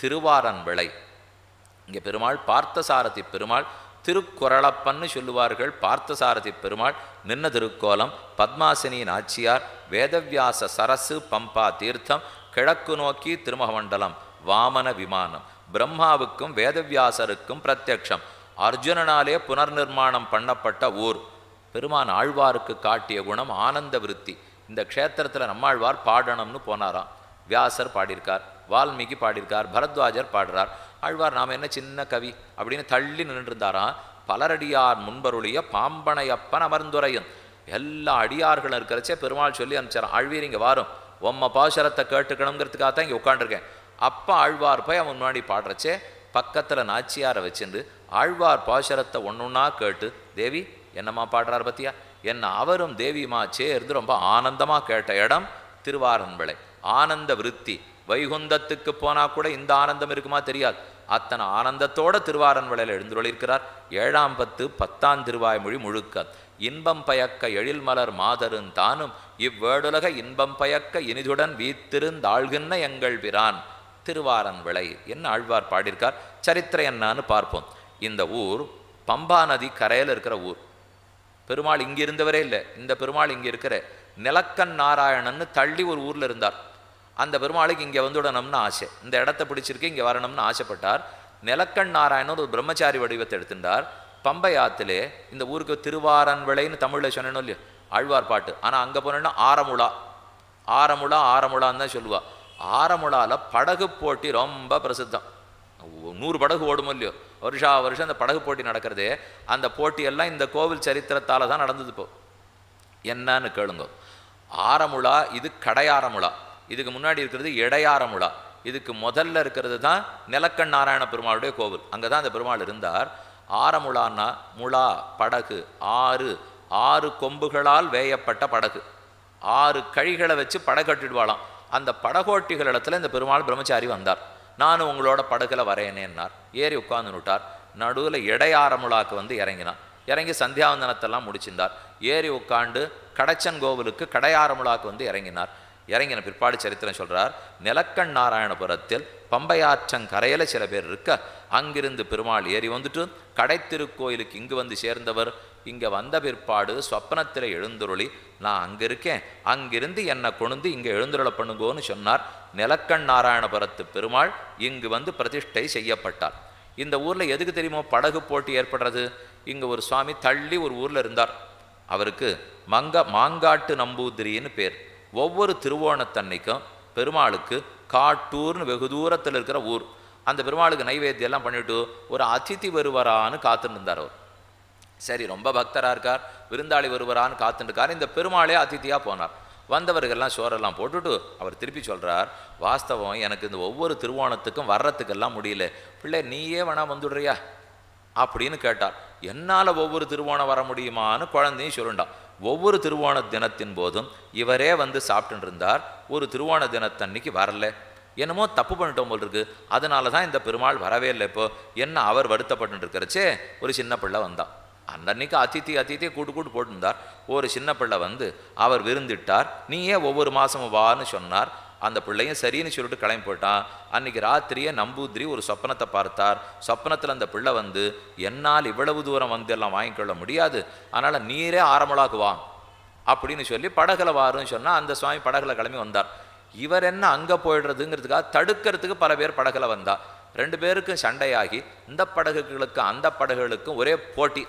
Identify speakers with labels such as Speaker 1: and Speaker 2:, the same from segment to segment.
Speaker 1: திருவாரன் விளை இங்கே பெருமாள் பார்த்தசாரதி பெருமாள் திருக்குறளப்பன்னு சொல்லுவார்கள். பார்த்தசாரதி பெருமாள் நின்ன திருக்கோலம் பத்மாசினி நாச்சியார் வேதவியாச சரசு பம்பா தீர்த்தம் கிழக்கு நோக்கி திருமகமண்டலம் வாமன விமானம். பிரம்மாவுக்கும் வேதவியாசருக்கும் பிரத்யக்ஷம். அர்ஜுனனாலே புனர்நிர்மாணம் பண்ணப்பட்ட ஊர். பெருமான் ஆழ்வாருக்கு காட்டிய குணம் ஆனந்த விருத்தி. இந்த க்ஷேத்திரத்தில் நம்மாழ்வார் பாடணும்னு போனாராம். வியாசர் பாடியிருக்கார். வால்மீகி பாடியிருக்கார் பரத்வாஜர் பாடுறார். ஆழ்வார் நாம் என்ன சின்ன கவி அப்படின்னு தள்ளி நின்றுருந்தாராம். பலரடியார் முன்பருளிய பாம்பனையப்பன் அமர்ந்துரையும். எல்லா அடியார்களும் இருக்கிறச்சே பெருமாள் சொல்லி அனுப்பிச்சார் ஆழ்வீர் இங்கே வாரும். உம்ம பாசுரத்தை கேட்டுக்கணுங்கிறதுக்காக தான் இங்கே உட்காண்டிருக்கேன் அப்போ ஆழ்வார் போய் அவன் முன்னாடி பாடுறச்சே பக்கத்தில் நாச்சியாரை வச்சுண்டு ஆழ்வார் பாசுரத்தை ஒன்றுன்னா கேட்டு தேவி என்னம்மா பாடுறார் பத்தியா? என்ன அவரும் தேவியுமா சேர்ந்து ரொம்ப ஆனந்தமாக கேட்ட இடம் திருவாரன்விளை ஆனந்த விருத்தி வைகுந்தத்துக்கு போனால் கூட இந்த ஆனந்தம் இருக்குமா தெரியாது. அத்தனை ஆனந்தத்தோட திருவாரன் விளையில் எழுந்துள்ளிருக்கிறார் ஏழாம் பத்து பத்தாம் திருவாய்மொழி முழுக்க. இன்பம் பயக்க எழில்மலர் மாதருந் தானும் இவ்வேடுலக இன்பம் பயக்க இனிதுடன் வீத்திருந்தாழ்கின்ற எங்கள் பிரான். திருவாரன் விளை என்ன ஆழ்வார் பாடியிருக்கார்? சரித்திரம் என்னான்னு பார்ப்போம். இந்த ஊர் பம்பா நதி கரையில் இருக்கிற ஊர். பெருமாள் இங்கே இருந்தவரே இல்லை. இந்த பெருமாள் இங்கே இருக்கிற நிலக்கன் நாராயணன்னு தள்ளி ஒரு ஊரில் இருந்தார். அந்த பெருமாளுக்கு இங்கே வந்துடணும்னு ஆசை. இந்த இடத்த பிடிச்சிருக்கு இங்கே வரணும்னு ஆசைப்பட்டார். நிலக்கண் நாராயணன் ஒரு பிரம்மச்சாரி வடிவத்தை எடுத்துட்டார் பம்பை ஆத்திலே இந்த ஊருக்கு திருவாரன் விளைன்னு தமிழில் சொன்னேனோ இல்லையோ ஆழ்வார் பாட்டு. ஆனால் அங்கே போனோன்னா ஆரமுழா. ஆரமுழா ஆரமுழான்னு தான் சொல்லுவாள் ஆரமுழாவில் படகு போட்டி ரொம்ப பிரசித்தம். நூறு படகு ஓடுமோ இல்லையோ? வருஷா வருஷம் அந்த படகு போட்டி நடக்கிறதே அந்த போட்டியெல்லாம் இந்த கோவில் சரித்திரத்தால் தான் நடந்தது இப்போ. என்னன்னு கேளுங்க. ஆரமுழா இது கடையாரமுழா. இதுக்கு முன்னாடி இருக்கிறது இடையாரமுழா இதுக்கு முதல்ல இருக்கிறது தான் நிலக்கண் நாராயண பெருமாளுடைய கோவில். அங்கே தான் அந்த பெருமாள் இருந்தார். ஆரமுழான்னா முழா படகு ஆறு. ஆறு கொம்புகளால் வேயப்பட்ட படகு. ஆறு கழிகளை வச்சு படகட்டிடுவாளாம் அந்த படகோட்டிகள் இடத்துல இந்த பெருமாள் பிரம்மச்சாரி வந்தார். நான் உங்களோட படகுல வரையனேன்னார் ஏறி உட்கார்ந்து விட்டார் நடுவில் இடையாரமுழாக்கு வந்து இறங்கினார் இறங்கி சந்தியாவந்தனத்தெல்லாம் முடிச்சிருந்தார். ஏறி உட்காண்டு கடச்சன் கோவிலுக்கு கடையாரமுழாக்கு வந்து இறங்கினார். இறங்கின பிற்பாடு சரித்திரம் சொல்றார் நிலக்கண் நாராயணபுரத்தில் பம்பையாற்றங்கரையில் சில பேர் இருக்க அங்கிருந்து பெருமாள் ஏறி வந்துட்டு கடைத்திருக்கோயிலுக்கு இங்கு வந்து சேர்ந்தவர். இங்கே வந்த பிற்பாடு சொப்பனத்தில் எழுந்துருளி நான் அங்கே இருக்கேன். அங்கிருந்து என்னை கொண்டு இங்கே எழுந்துருள பண்ணுங்கோன்னு சொன்னார். நிலக்கண் நாராயணபுரத்து பெருமாள் இங்கு வந்து பிரதிஷ்டை செய்யப்பட்டார். இந்த ஊரில் எதுக்கு தெரியுமோ படகு போட்டி ஏற்படுறது. இங்கே ஒரு சுவாமி தள்ளி ஒரு ஊரில் இருந்தார். அவருக்கு மங்க மாங்காட்டு நம்பூதிரின்னு பேர். ஒவ்வொரு திருவோணத்தன்னைக்கும் பெருமாளுக்கு காட்டூர்னு வெகு தூரத்தில் இருக்கிற ஊர். அந்த பெருமாளுக்கு நைவேத்தியெல்லாம் பண்ணிவிட்டு ஒரு அதிதி வருவரான்னு காத்துன்னு இருந்தார் அவர். சரி ரொம்ப பக்தராக இருக்கார் விருந்தாளி வருவரான்னு காத்துட்டுருக்கார் இந்த பெருமாளே அதித்தியாக போனார். வந்தவர்கள்லாம் சோறெல்லாம் போட்டுட்டு அவர் திருப்பி சொல்கிறார் வாஸ்தவம் எனக்கு இந்த ஒவ்வொரு திருவோணத்துக்கும் வர்றதுக்கெல்லாம் முடியல. பிள்ளை நீயே வேணா வந்துடுறியா? அப்படின்னு கேட்டார். என்னால் ஒவ்வொரு திருவோணம் வர முடியுமான்னு குழந்தையும் சொல்லுண்டான். ஒவ்வொரு திருவோண தினத்தின் போதும் இவரே வந்து சாப்பிட்டுட்டு இருந்தார் ஒரு திருவோண தினத்தன்னைக்கு வரல. என்னமோ தப்பு பண்ணிட்டோம் போல் இருக்கு. அதனால தான் இந்த பெருமாள் வரவே இல்லை இப்போ. என்ன அவர் வருத்தப்பட்டு இருக்கிறச்சே ஒரு சின்ன பிள்ளை வந்தான். அன்னன்னைக்கு அதித்தி அதித்தியை கூட்டு கூட்டு போட்டிருந்தார். ஒரு சின்ன பிள்ளை வந்து அவர் விருந்திட்டார். நீயே ஒவ்வொரு மாதமும் வான்னு சொன்னார். அந்த பிள்ளையும் சரின்னு சொல்லிட்டு கிளம்பி போயிட்டான் அன்னைக்கு ராத்திரியே நம்பூதிரி ஒரு சொப்பனத்தை பார்த்தார். சொப்பனத்தில் அந்த பிள்ளை வந்து என்னால் இவ்வளவு தூரம் வந்து எல்லாம் வாங்கிக்கொள்ள முடியாது. அதனால் நீரே ஆரம்பலாக்குவான். அப்படின்னு சொல்லி படகுல வாருன்னு சொன்னால் அந்த சுவாமி படகுல கிளம்பி வந்தார். இவர் என்ன அங்கே போயிடுறதுங்கிறதுக்காக தடுக்கிறதுக்கு பல பேர் படகுல வந்தா. ரெண்டு பேருக்கும் சண்டையாகி இந்த படகுகளுக்கும் அந்த படகுகளுக்கும் ஒரே போட்டி.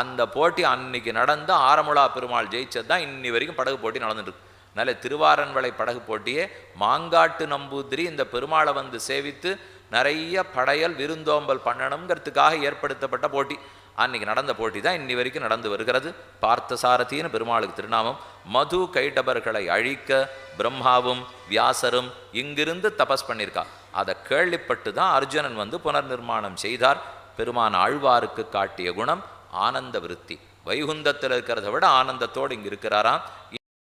Speaker 1: அந்த போட்டி அன்னைக்கு நடந்த ஆரமுலா பெருமாள் ஜெயிச்சது தான் இன்னி வரைக்கும் படகு போட்டி நடந்துட்டு நல்ல திருவாரன்வளை படகு போட்டியே மாங்காட்டு நம்பூதிரி இந்த பெருமாளை வந்து சேவித்து நிறைய படையல் விருந்தோம்பல் பண்ணணுங்கிறதுக்காக ஏற்படுத்தப்பட்ட போட்டி. அன்னைக்கு நடந்த போட்டி தான் இன்னி வரைக்கும் நடந்து வருகிறது. பார்த்தசாரதின்னு பெருமாளுக்கு திருநாமம். மது கைடபர்களை அழிக்க பிரம்மாவும் வியாசரும் இங்கிருந்து தபஸ் பண்ணியிருக்கா. அதை கேள்விப்பட்டு தான் அர்ஜுனன் வந்து புனர்நிர்மாணம் செய்தார். பெருமான் ஆழ்வாருக்கு காட்டிய குணம் ஆனந்த விருத்தி. வைகுந்தத்தில் இருக்கிறத விட ஆனந்தத்தோடு இங்கே இருக்கிறாராம்.